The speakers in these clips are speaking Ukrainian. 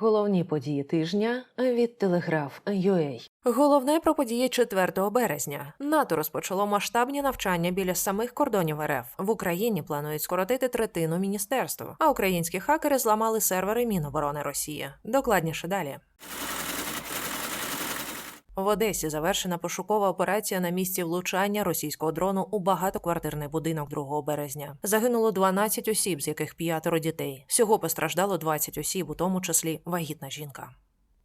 Головні події тижня від телеграф юей Головне про події 4 березня. НАТО розпочало масштабні навчання біля самих кордонів РФ. В Україні планують скоротити третину міністерства, а українські хакери зламали сервери Міноборони Росії. Докладніше далі. В Одесі завершена пошукова операція на місці влучання російського дрону у багатоквартирний будинок 2 березня. Загинуло 12 осіб, з яких п'ятеро дітей. Всього постраждало 20 осіб, у тому числі вагітна жінка.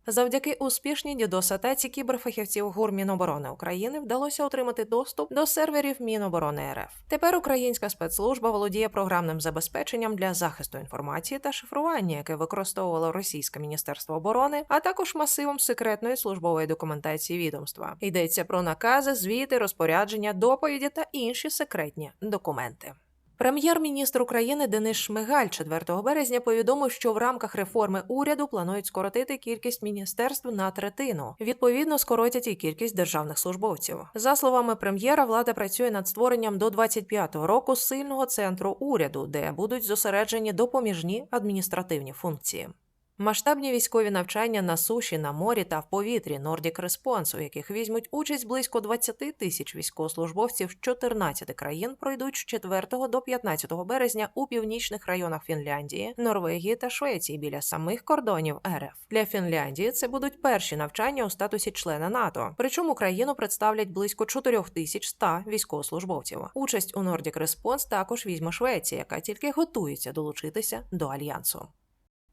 Завдяки успішній дідос-атаці кіберфахівців ГУР Міноборони України вдалося отримати доступ до серверів Міноборони РФ. Тепер українська спецслужба володіє програмним забезпеченням для захисту інформації та шифрування, яке використовувало російське міністерство оборони, а також масивом секретної службової документації відомства. Йдеться про накази, звіти, розпорядження, доповіді та інші секретні документи. Прем'єр-міністр України Денис Шмигаль 4 березня повідомив, що в рамках реформи уряду планують скоротити кількість міністерств на третину. Відповідно, скоротять і кількість державних службовців. За словами прем'єра, влада працює над створенням до 25-го року сильного центру уряду, де будуть зосереджені допоміжні адміністративні функції. Масштабні військові навчання на суші, на морі та в повітрі Nordic Response, у яких візьмуть участь близько 20 тисяч військовослужбовців з 14 країн, пройдуть з 4 до 15 березня у північних районах Фінляндії, Норвегії та Швеції біля самих кордонів РФ. Для Фінляндії це будуть перші навчання у статусі члена НАТО. Причому країну представлять близько 4100 військовослужбовців. Участь у Nordic Response також візьме Швеція, яка тільки готується долучитися до альянсу.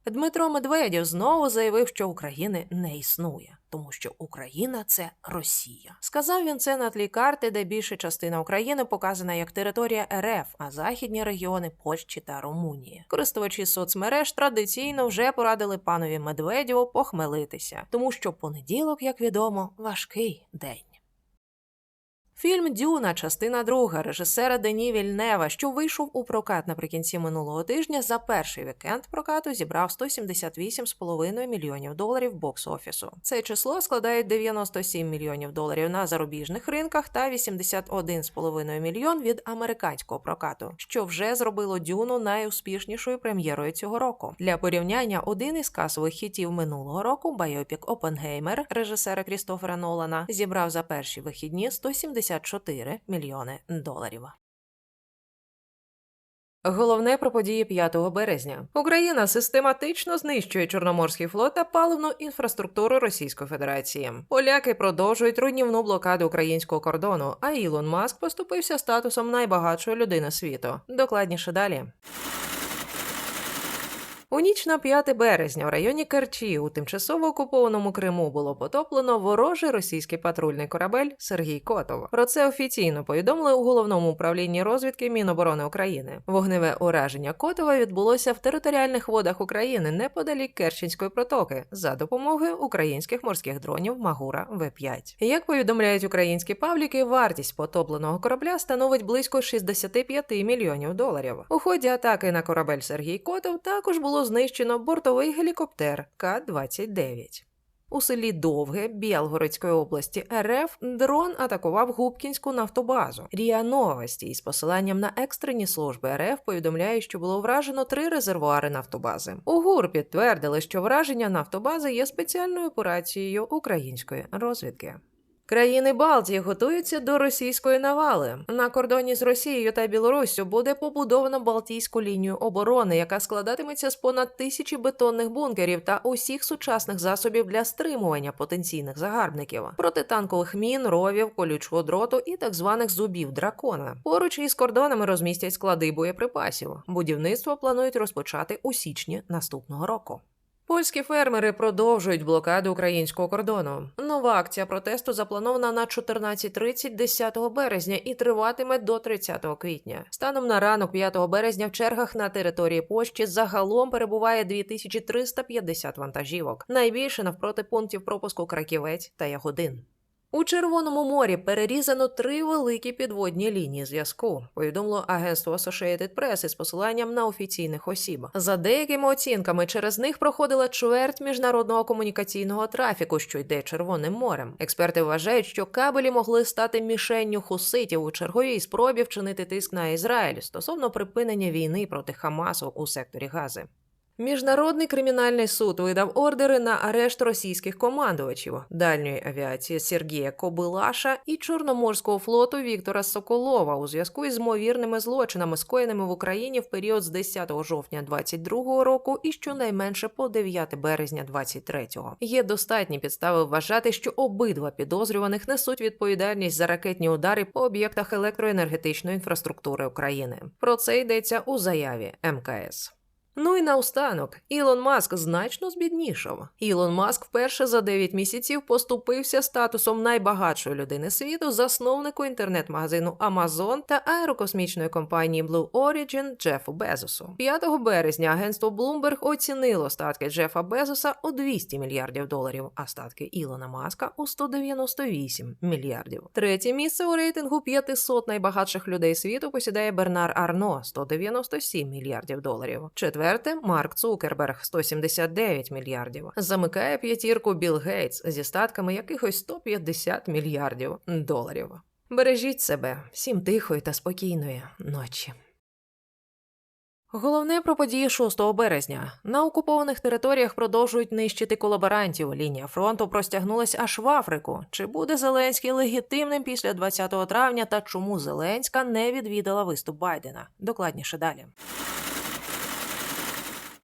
Дмитро Медведєв знову заявив, що України не існує, тому що Україна це Росія. Сказав він це на тлі карти, де більша частина України показана як територія РФ, а західні регіони Польщі та Румунії. Користувачі соцмереж традиційно вже порадили панові Медведєву похмелитися, тому що понеділок, як відомо, важкий день. Фільм Дюна, частина друга режисера Дені Вільнева, що вийшов у прокат наприкінці минулого тижня, за перший вікенд прокату зібрав 178,5 мільйонів доларів бокс-офісу. Це число складає 97 мільйонів доларів на зарубіжних ринках та 81,5 мільйон від американського прокату, що вже зробило Дюну найуспішнішою прем'єрою цього року. Для порівняння один із касових хітів минулого року Байопік Опенгеймер режисера Крістофера Нолана зібрав за перші вихідні 170 54 мільйони доларів. Головне про події 5 березня. Україна систематично знищує Чорноморський флот та паливну інфраструктуру Російської Федерації. Поляки продовжують руйнівну блокаду українського кордону, а Ілон Маск поступився статусом найбагатшої людини світу. Докладніше далі. У ніч на 5 березня в районі Керчі у тимчасово окупованому Криму було потоплено ворожий російський патрульний корабель Сергій Котов. Про це офіційно повідомили у головному управлінні розвідки Міноборони України. Вогневе ураження Котова відбулося в територіальних водах України неподалік Керченської протоки за допомогою українських морських дронів Магура В5. Як повідомляють українські пабліки, вартість потопленого корабля становить близько 65 мільйонів доларів. У ході атаки на корабель Сергій Котов також було знищено бортовий гелікоптер К-29. У селі Довге Білгородської області РФ дрон атакував Губкінську нафтобазу. Ріа Новості із посиланням на екстрені служби РФ повідомляє, що було вражено три резервуари нафтобази. У ГУР підтвердили, що враження нафтобази є спеціальною операцією української розвідки. Країни Балтії готуються до російської навали. На кордоні з Росією та Білоруссю буде побудовано Балтійську лінію оборони, яка складатиметься з понад тисячі бетонних бункерів та усіх сучасних засобів для стримування потенційних загарбників, протитанкових мін, ровів, колючого дроту і так званих зубів дракона. Поруч із кордонами розмістять склади боєприпасів. Будівництво планують розпочати у січні наступного року. Польські фермери продовжують блокаду українського кордону. Нова акція протесту запланована на 14.30 10 березня і триватиме до 30 квітня. Станом на ранок 5 березня в чергах на території Польщі загалом перебуває 2350 вантажівок. Найбільше навпроти пунктів пропуску Краківець та Ягодин. У Червоному морі перерізано три великі підводні лінії зв'язку. Повідомило агентство Associated Press із посиланням на офіційних осіб. За деякими оцінками, через них проходила чверть міжнародного комунікаційного трафіку, що йде Червоним морем. Експерти вважають, що кабелі могли стати мішенню хуситів у черговій спробі вчинити тиск на Ізраїль стосовно припинення війни проти Хамасу у секторі Гази. Міжнародний кримінальний суд видав ордери на арешт російських командувачів дальньої авіації Сергія Кобилаша і Чорноморського флоту Віктора Соколова у зв'язку із ймовірними злочинами, скоєними в Україні в період з 10 жовтня 22 року і щонайменше по 9 березня 23-го. Є достатні підстави вважати, що обидва підозрюваних несуть відповідальність за ракетні удари по об'єктах електроенергетичної інфраструктури України. Про це йдеться у заяві МКС. Ну і наостанок, Ілон Маск значно збіднішав. Ілон Маск вперше за 9 місяців поступився статусом найбагатшої людини світу, засновнику інтернет-магазину Amazon та аерокосмічної компанії Blue Origin Джефу Безосу. 5 березня агентство Bloomberg оцінило статки Джефа Безоса у 200 мільярдів доларів, а статки Ілона Маска у 198 мільярдів. Третє місце у рейтингу 500 найбагатших людей світу посідає Бернар Арно 197 мільярдів доларів. Четверте Марк Цукерберг 179 мільярдів. Замикає п'ятірку Білл Гейтс зі статками якихось 150 мільярдів доларів. Бережіть себе, всім тихої та спокійної ночі. Головне про події 6 березня. На окупованих територіях продовжують нищити колаборантів. Лінія фронту простягнулась аж в Африку. Чи буде Зеленський легітимним після 20 травня та чому Зеленська не відвідала виступ Байдена? Докладніше далі.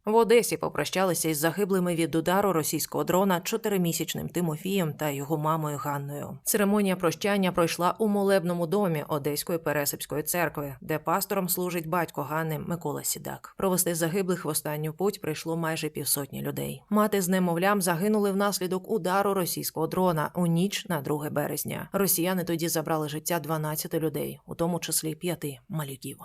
В Одесі попрощалися із загиблими від удару російського дрона чотиримісячним Тимофієм та його мамою Ганною. Церемонія прощання пройшла у молебному домі Одеської Пересипської церкви, де пастором служить батько Ганни Микола Сідак. Провести загиблих в останню путь прийшло майже півсотні людей. Мати з немовлям загинули внаслідок удару російського дрона у ніч на 2 березня. Росіяни тоді забрали життя 12 людей, у тому числі п'яти малюків.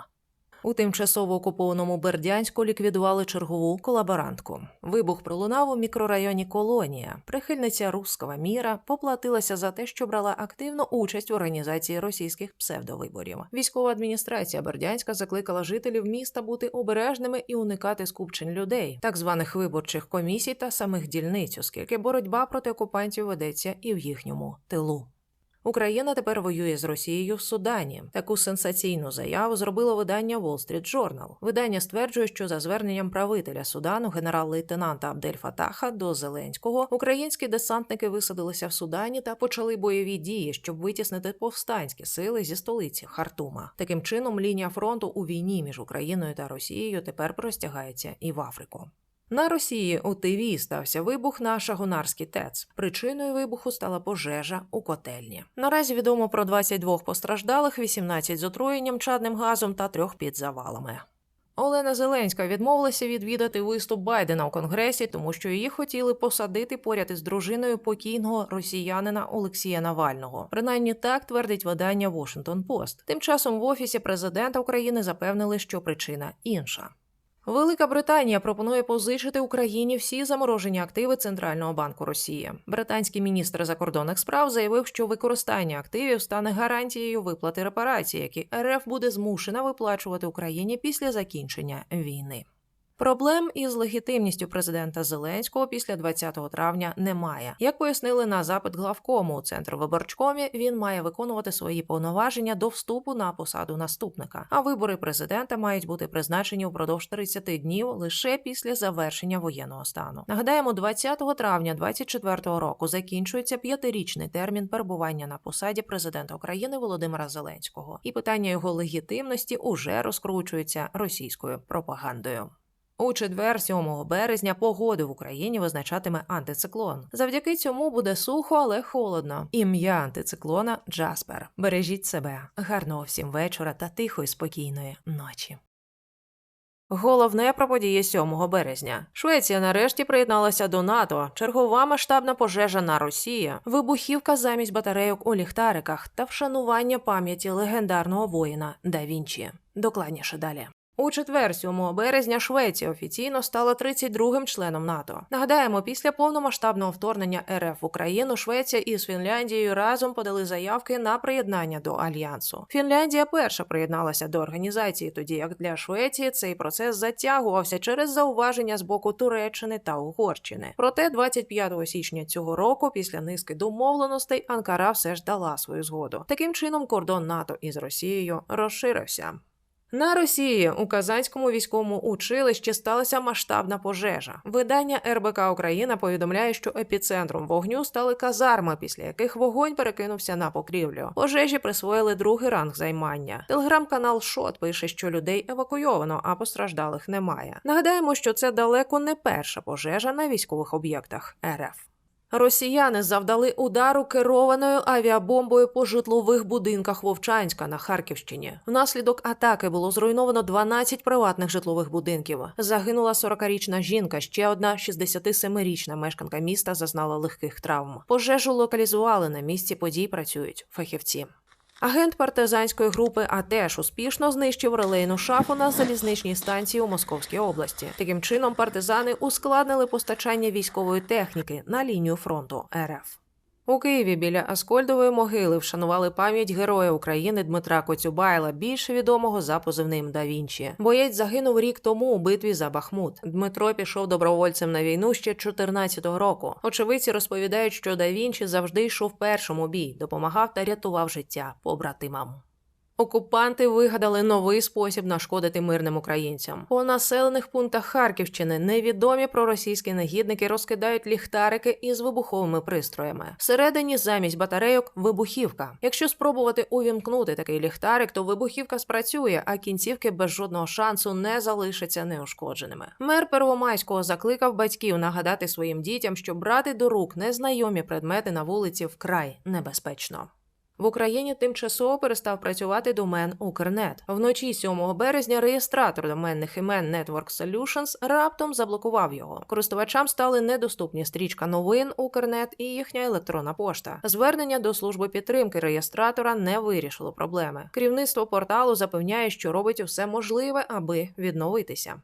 У тимчасово окупованому Бердянську ліквідували чергову колаборантку. Вибух пролунав у мікрорайоні Колонія. Прихильниця руского міра поплатилася за те, що брала активну участь в організації російських псевдовиборів. Військова адміністрація Бердянська закликала жителів міста бути обережними і уникати скупчень людей, так званих виборчих комісій та самих дільниць, оскільки боротьба проти окупантів ведеться і в їхньому тилу. Україна тепер воює з Росією в Судані. Таку сенсаційну заяву зробило видання Wall Street Journal. Видання стверджує, що за зверненням правителя Судану, генерал-лейтенанта Абдель Фатаха до Зеленського, українські десантники висадилися в Судані та почали бойові дії, щоб витіснити повстанські сили зі столиці Хартума. Таким чином, лінія фронту у війні між Україною та Росією тепер простягається і в Африку. На Росії у Тиві стався вибух на Шагонарський ТЕЦ. Причиною вибуху стала пожежа у котельні. Наразі відомо про 22 постраждалих, 18 з отруєнням чадним газом та трьох під завалами. Олена Зеленська відмовилася відвідати виступ Байдена у конгресі, тому що її хотіли посадити поряд із дружиною покійного росіянина Олексія Навального. Принаймні так твердить видання Washington Post. Тим часом в офісі президента України запевнили, що причина інша. Велика Британія пропонує позичити Україні всі заморожені активи Центрального банку Росії. Британський міністр закордонних справ заявив, що використання активів стане гарантією виплати репарацій, які РФ буде змушена виплачувати Україні після закінчення війни. Проблем із легітимністю президента Зеленського після 20 травня немає. Як пояснили на запит главкому у центру виборчкомі, він має виконувати свої повноваження до вступу на посаду наступника. А вибори президента мають бути призначені упродовж 30 днів лише після завершення воєнного стану. Нагадаємо, 20 травня 2024 року закінчується п'ятирічний термін перебування на посаді президента України Володимира Зеленського, і питання його легітимності уже розкручується російською пропагандою. У четвер, 7 березня, погоду в Україні визначатиме антициклон. Завдяки цьому буде сухо, але холодно. Ім'я антициклона Джаспер. Бережіть себе. Гарного всім вечора та тихої спокійної ночі. Головне про події 7 березня. Швеція нарешті приєдналася до НАТО. Чергова масштабна пожежа на Росії, вибухівка замість батарейок у ліхтариках та вшанування пам'яті легендарного воїна Да Вінчі. Докладніше далі. У четвер, 7 березня, Швеція офіційно стала 32-м членом НАТО. Нагадаємо, після повномасштабного вторгнення РФ в Україну Швеція із Фінляндією разом подали заявки на приєднання до альянсу. Фінляндія перша приєдналася до організації, тоді як для Швеції цей процес затягувався через зауваження з боку Туреччини та Угорщини. Проте 25 січня цього року, після низки домовленостей, Анкара все ж дала свою згоду. Таким чином, кордон НАТО із Росією розширився. На Росії у Казанському військовому училищі сталася масштабна пожежа. Видання РБК Україна повідомляє, що епіцентром вогню стали казарми, після яких вогонь перекинувся на покрівлю. Пожежі присвоїли другий ранг займання. Телеграм-канал Шот пише, що людей евакуйовано, а постраждалих немає. Нагадаємо, що це далеко не перша пожежа на військових об'єктах РФ. Росіяни завдали удару керованою авіабомбою по житлових будинках Вовчанська на Харківщині. Внаслідок атаки було зруйновано 12 приватних житлових будинків. Загинула 40-річна жінка. Ще одна 67-річна мешканка міста зазнала легких травм. Пожежу локалізували на місці подій. Працюють фахівці. Агент партизанської групи АТЕШ успішно знищив релейну шафу на залізничній станції у Московській області. Таким чином, партизани ускладнили постачання військової техніки на лінію фронту РФ. У Києві біля Аскольдової могили вшанували пам'ять героя України Дмитра Коцюбайла, більше відомого за позивним Да Вінчі. Боєць загинув рік тому у битві за Бахмут. Дмитро пішов добровольцем на війну ще 14-го року. Очевидці розповідають, що Да завжди йшов першому бій, допомагав та рятував життя побратимам. Окупанти вигадали новий спосіб нашкодити мирним українцям. По населених пунктах Харківщини невідомі проросійські негідники розкидають ліхтарики із вибуховими пристроями. Всередині замість батарейок вибухівка. Якщо спробувати увімкнути такий ліхтарик, то вибухівка спрацює, а кінцівки без жодного шансу не залишаться неушкодженими. Мер Первомайського закликав батьків нагадати своїм дітям, що брати до рук незнайомі предмети на вулиці вкрай небезпечно. В Україні тимчасово перестав працювати домен Укрнет. Вночі 7 березня реєстратор доменних імен Network Solutions раптом заблокував його. Користувачам стали недоступні стрічка новин Укрнет і їхня електронна пошта. Звернення до служби підтримки реєстратора не вирішило проблеми. Керівництво порталу запевняє, що робить усе можливе, аби відновитися.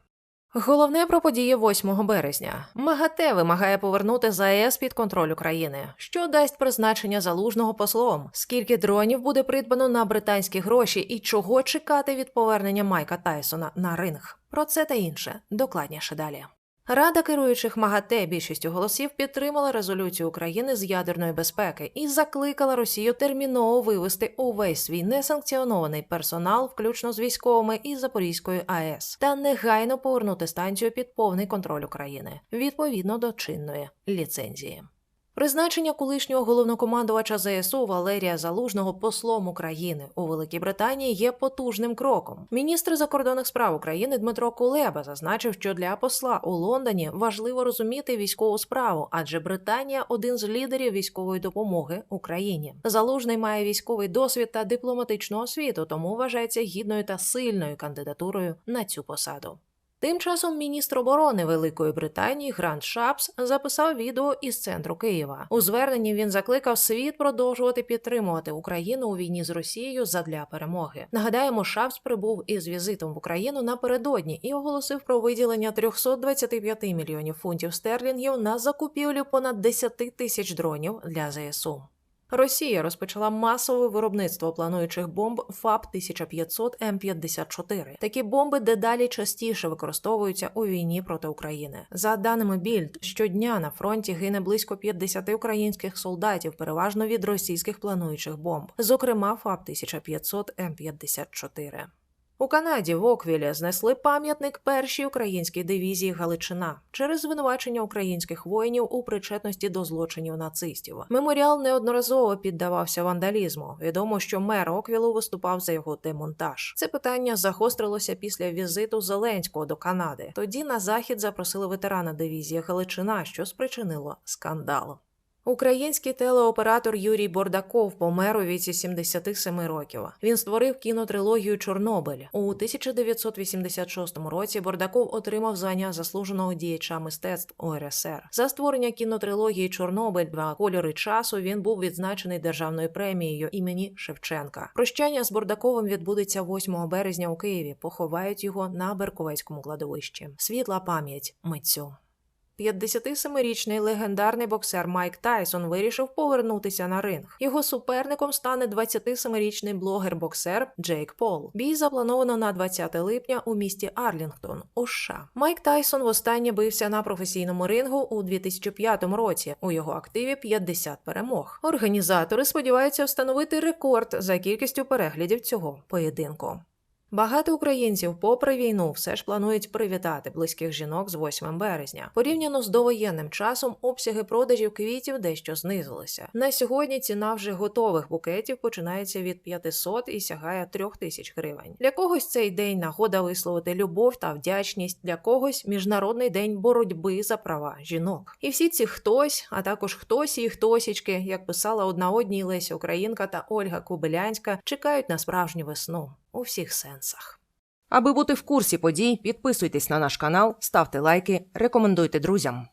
Головне про події 8 березня. МАГАТЕ вимагає повернути ЗАЕС під контроль України, що дасть призначення залужного послом. Скільки дронів буде придбано на британські гроші і чого чекати від повернення Майка Тайсона на ринг? Про це та інше докладніше далі. Рада керуючих МАГАТЕ більшістю голосів підтримала резолюцію України з ядерної безпеки і закликала Росію терміново вивести увесь свій несанкціонований персонал, включно з військовими із Запорізької АЕС, та негайно повернути станцію під повний контроль України відповідно до чинної ліцензії. Призначення колишнього головнокомандувача ЗСУ Валерія Залужного послом України у Великій Британії є потужним кроком. Міністр закордонних справ України Дмитро Кулеба зазначив, що для посла у Лондоні важливо розуміти військову справу, адже Британія один з лідерів військової допомоги Україні. Залужний має військовий досвід та дипломатичну освіту, тому вважається гідною та сильною кандидатурою на цю посаду. Тим часом міністр оборони Великої Британії Грант Шапс записав відео із центру Києва. У зверненні він закликав світ продовжувати підтримувати Україну у війні з Росією задля перемоги. Нагадаємо, Шапс прибув із візитом в Україну напередодні і оголосив про виділення 325 мільйонів фунтів стерлінгів на закупівлю понад 10 тисяч дронів для ЗСУ. Росія розпочала масове виробництво плануючих бомб ФАП 1500 М54. Такі бомби дедалі частіше використовуються у війні проти України. За даними Більд, щодня на фронті гине близько 50 українських солдатів, переважно від російських плануючих бомб, зокрема ФАП 1500 М54. У Канаді в Оквілі знесли пам'ятник першій українській дивізії Галичина через звинувачення українських воїнів у причетності до злочинів нацистів. Меморіал неодноразово піддавався вандалізму. Відомо, що мер Оквілу виступав за його демонтаж. Це питання загострилося після візиту Зеленського до Канади. Тоді на захід запросили ветерана дивізії Галичина, що спричинило скандал. Український телеоператор Юрій Бордаков помер у віці 77 років. Він створив кінотрилогію Чорнобиль. У 1986 році Бордаков отримав звання заслуженого діяча мистецтв УРСР. За створення кінотрилогії Чорнобиль два кольори часу він був відзначений державною премією імені Шевченка. Прощання з Бордаковим відбудеться 8 березня у Києві. Поховають його на Берковецькому кладовищі. Світла пам'ять митцю. 57-річний легендарний боксер Майк Тайсон вирішив повернутися на ринг. Його суперником стане 27-річний блогер-боксер Джейк Пол. Бій заплановано на 20 липня у місті Арлінгтон, у США. Майк Тайсон востаннє бився на професійному рингу у 2005 році. У його активі 50 перемог. Організатори сподіваються встановити рекорд за кількістю переглядів цього поєдинку. Багато українців, попри війну, все ж планують привітати близьких жінок з 8 березня. Порівняно з довоєнним часом, обсяги продажів квітів дещо знизилися. На сьогодні ціна вже готових букетів починається від 500 і сягає 3000 гривень. Для когось цей день нагода висловити любов та вдячність, для когось міжнародний день боротьби за права жінок. І всі ці хтось, а також хтось і хтосічки, як писала одна одній Леся Українка та Ольга Кобилянська, чекають на справжню весну у всіх сенсах. Аби бути в курсі подій, підписуйтесь на наш канал, ставте лайки, рекомендуйте друзям.